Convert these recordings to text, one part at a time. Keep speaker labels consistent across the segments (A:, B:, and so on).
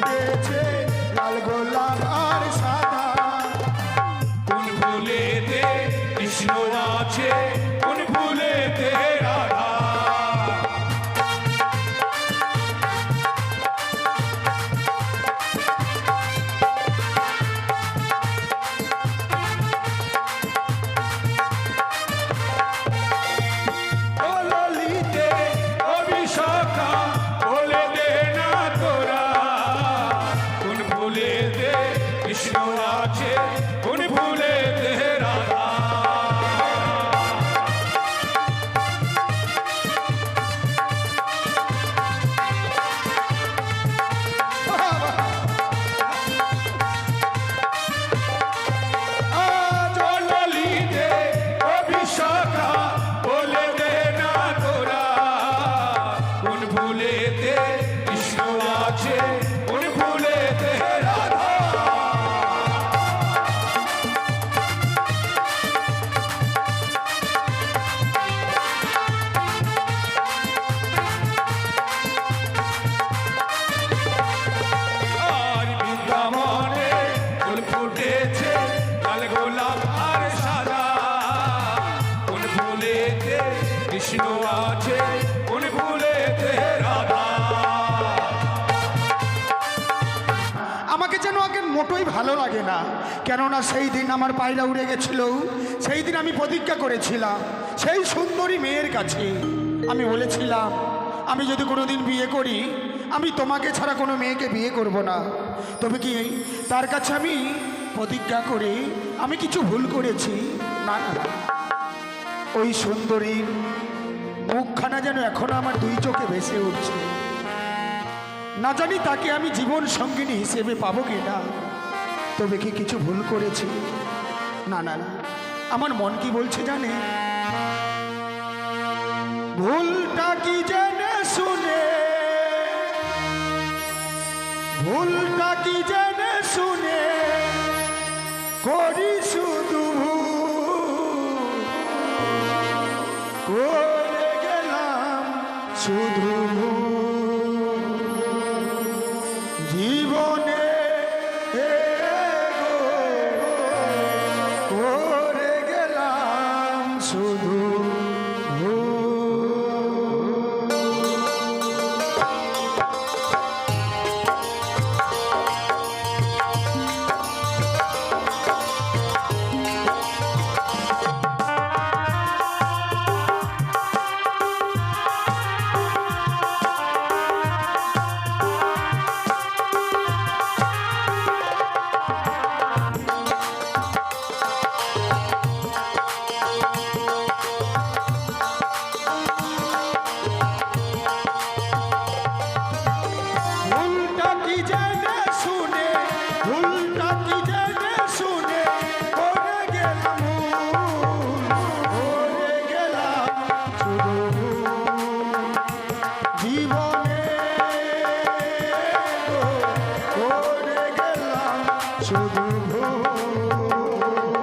A: ফুটেছে লাল গোলাপ। ভালো লাগে না। কেননা সেই দিন আমার পায়রা উড়ে গেছিল। সেই দিন আমি প্রতিজ্ঞা করেছিলাম। সেই সুন্দরী মেয়ের কাছে আমি বলেছিলাম, আমি যদি কোনো দিন বিয়ে করি, আমি তোমাকে ছাড়া কোনো মেয়েকে বিয়ে করব না। তবে কি তার কাছে আমি প্রতিজ্ঞা করে আমি কিছু ভুল করেছি? না। ওই সুন্দরীর মুখখানা যেন এখনও আমার দুই চোখে ভেসে উঠছে। না জানি তাকে আমি জীবন সঙ্গিনী হিসেবে পাবো কি না তবে কি কিছু ভুল করেছি। না না না, আমার মন কি বলছে জানে? ভুলটা কি জেনে শুনে? ভুলটা কি জেনে শুনে? করি Oh, oh, oh, oh, oh.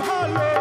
A: ভালো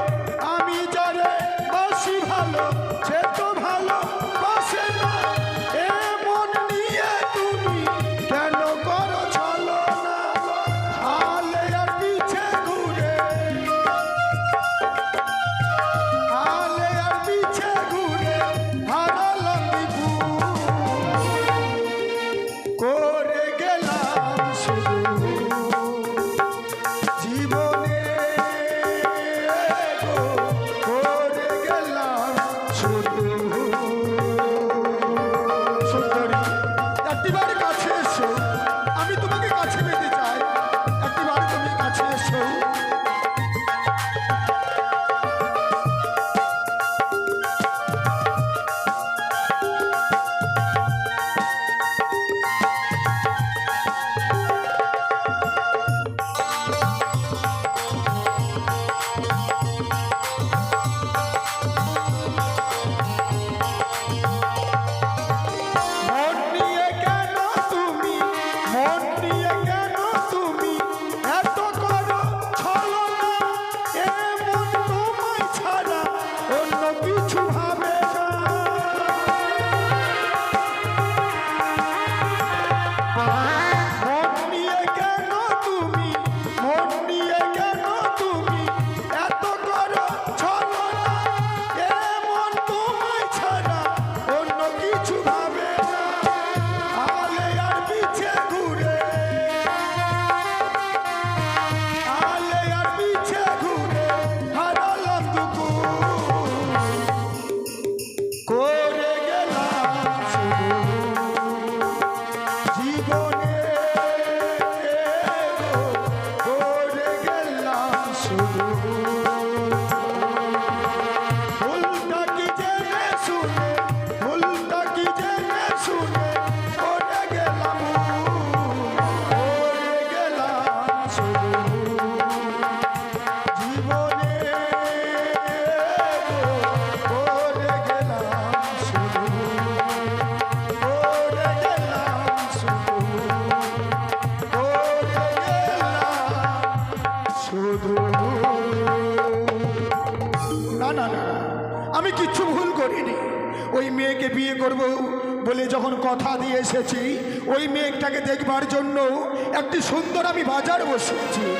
A: কথা দিয়ে এসেছি। ওই মেয়েটাকে দেখবার জন্য একটি সুন্দর আমি বাজার বসেছি।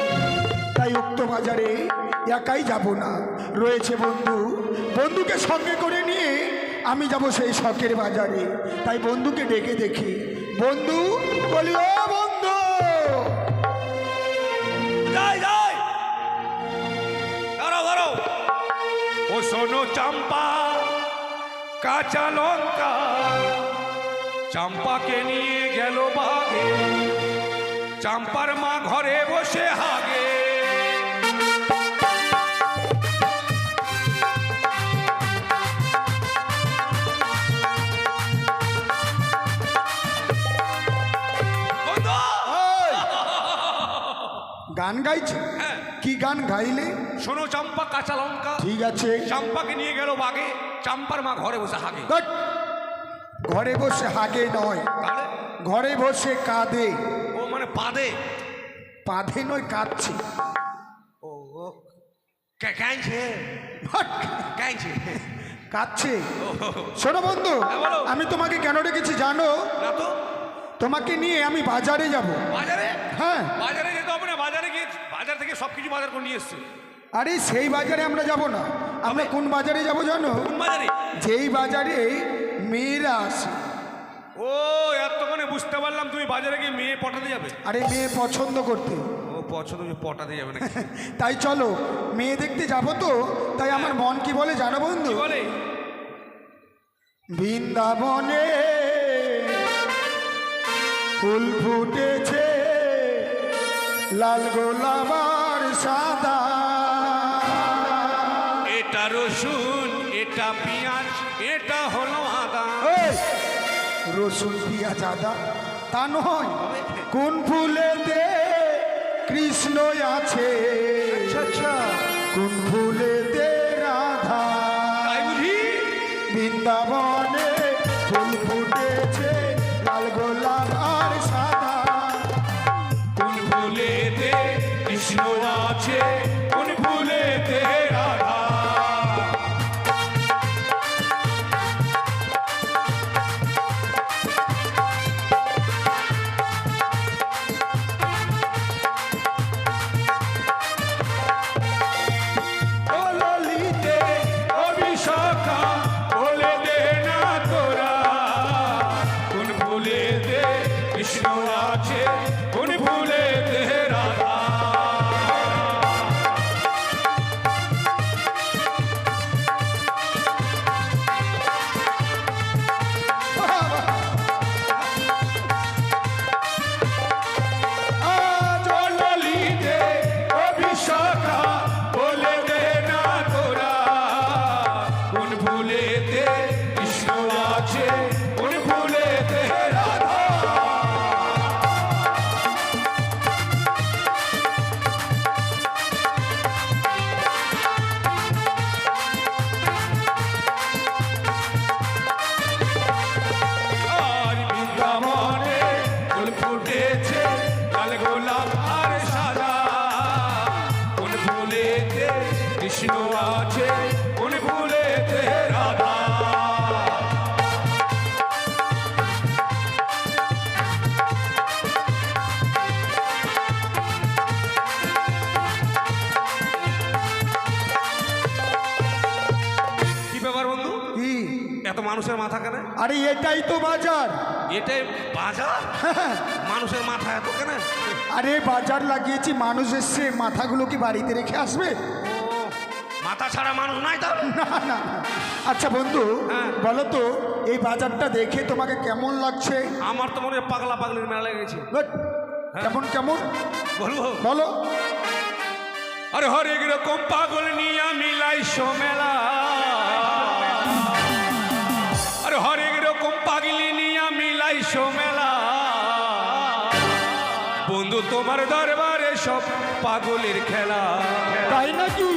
A: তাই উক্ত বাজারে একাই যাব না। রয়েছে বন্ধু, বন্ধুকে সঙ্গে করে নিয়ে আমি যাব সেই শখের বাজারে। তাই বন্ধুকে ডেকে দেখি। বন্ধু, বলি, ও বন্ধু!
B: ও শোনো, চম্পা, কাঁচা লঙ্কা। চম্পাকে নিয়ে গেল বাগে। চম্পার মা ঘরে বসে হাগে!
A: গান গাইছে? কি গান গাইলে?
B: শোনো চম্পা কাঁচা লঙ্কা।
A: ঠিক আছে।
B: চম্পাকে নিয়ে গেল বাগে। চম্পার মা ঘরে বসে হাগে।
A: ঘরে বসে হাগে নয়। ঘরে বসে কাঁদে।
B: ও মানে পাদে?
A: পাধে নয় কাঁদছে।
B: ও কাঁদছে? কাঁদছে?
A: কাঁদছে। শোনো বন্ধু
B: হ্যাঁ।
A: আমি তোমাকে কেন রেখেছি জানো?
B: না তো।
A: তোমাকে নিয়ে আমি বাজারে যাব।
B: বাজারে?
A: হ্যাঁ।
B: বাজারে যেতে হবে না? বাজারে গিয়ে বাজার থেকে সব কিছু বাজার করে নিয়ে এসছে।
A: আরে সেই বাজারে আমরা যাব না। আমরা কোন বাজারে যাব জানো?
B: কোন বাজারে?
A: যেই বাজারে মেয়েরা আসে।
B: ও এতক্ষণে বুঝতে পারলাম তুমি বাজারে গিয়ে মেয়ে পটাতে যাবে।
A: আরে মেয়ে পছন্দ করতে।
B: ও পছন্দ পটাতে যাবে না
A: তাই চলো মেয়ে দেখতে যাব তো তাই আমার মন কি বলে জানো বন্ধু?
B: বলে?
A: বৃন্দাবনে ফুল ফুটেছে লাল গোলাবার সাদা।
B: এটা রসুন এটা পেঁয়াজ এটা হলো
A: রসুন পিঁয়াজ আদা। তা নয় কোন ফুলেতে কৃষ্ণ আছে?
B: আচ্ছা
A: কোন ফুলেতে রাধা? বৃন্দাবনে ফুল ফুটেছে লাল গোলাপ আর সাদা।
B: কোন ফুলেতে কৃষ্ণ আছে? কৃষ্ণ আছে এত মানুষের মাথা কেন?
A: আরে এটাই তো বাজার।
B: এটাই বাজার? মানুষের মাথা এত কেন?
A: আরে বাজার লাগিয়েছি মানুষ এসছে মাথাগুলো কি বাড়িতে রেখে আসবে?
B: মাথা ছাড়া মানুষ নাই তো
A: না না। আচ্ছা বন্ধু
B: হ্যাঁ।
A: বলো তো এই বাজারটা দেখে তোমাকে কেমন লাগছে?
B: আমার তো মনে হয় পাগলা পাগলির মেলা লেগেছে।
A: গুড। কেমন কেমন?
B: বলব?
A: বলো।
B: আরে হরেক রকম পাগল নিয়া মিলাই মেলা আরে হরেক রকম পাগলি নিয়া মিলাই মেলা বন্ধু তোমার দরবারে সব পাগলের খেলা।
A: তাই নাকি?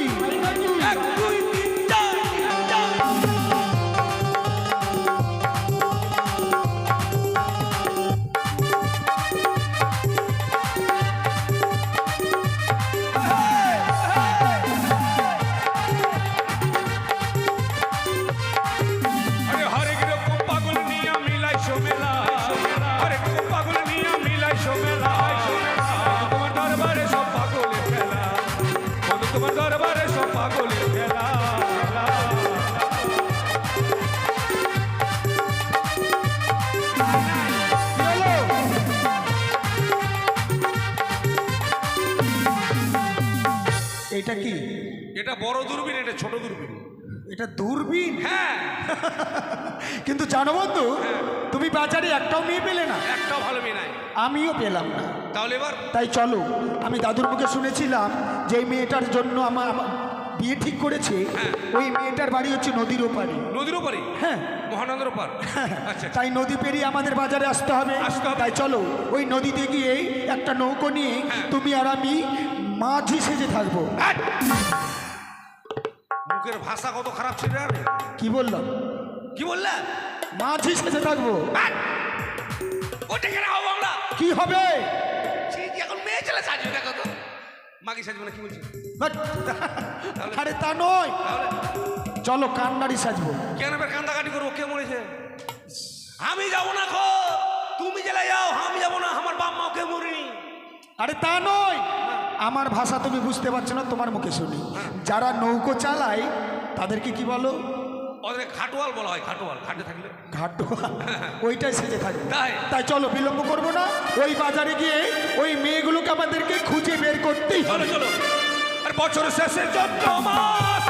B: এটা বড় দূরবীন এটা ছোট দূরবীন?
A: এটা দূরবীন?
B: হ্যাঁ।
A: কিন্তু জানো বন্ধু তুমি বাজারে একটাও মেয়ে পেলে না।
B: একটাও ভালো মেয়ে নাই।
A: আমিও পেলাম না।
B: তাহলে এবার?
A: তাই চলো আমি দাদুর মুখে শুনেছিলাম যে এই মেয়েটার জন্য আমার বিয়ে ঠিক করেছে। ওই মেয়েটার বাড়ি হচ্ছে নদীর ওপারে।
B: নদীর ওপারে?
A: হ্যাঁ।
B: মহানন্দের ওপার? আচ্ছা।
A: তাই নদী পেরিয়ে আমাদের বাজারে আসতে হবে।
B: আসতে হবে।
A: তাই চলো ওই নদীতে গিয়ে একটা নৌকো নিয়ে তুমি আর আমি মাঝি সেজে থাকব!
B: মুখের ভাষা কত খারাপ ছিল রে
A: কি বললাম?
B: কি বললে
A: মাঝি সেজে থাকব।
B: আট! ওটা কেন হব আমরা?
A: কি হবে?
B: এখন মেয়ে ছেলে সাজবে দেখো তো। মাকে সাজবে না কি বলছি?
A: আরে তা নয়। চলো কান্নারি সাজবো।
B: কেন কান্দাকাটি করব? কে মরেছে আমি যাব না খো। তুমি জেলে যাও আমি যাব না। আমার বাপ মাও কে মরিনি?
A: আরে তা নয়। আমার ভাষা তুমি বুঝতে পারছ না তোমার মুখে শুনি। যারা নৌকো চালায় তাদেরকে কি বলো?
B: ওদের খাটোয়াল বলা হয় থাকলে।
A: ওইটাই সেজে
B: তাই?
A: তাই চলো বিলম্ব করব না। ওই বাজারে গিয়ে ওই মেয়েগুলোকে আমাদেরকে খুঁজে বের করতেই
B: চলো
A: হবে।
B: চলো আর বছর শেষে চোদ্দ মাস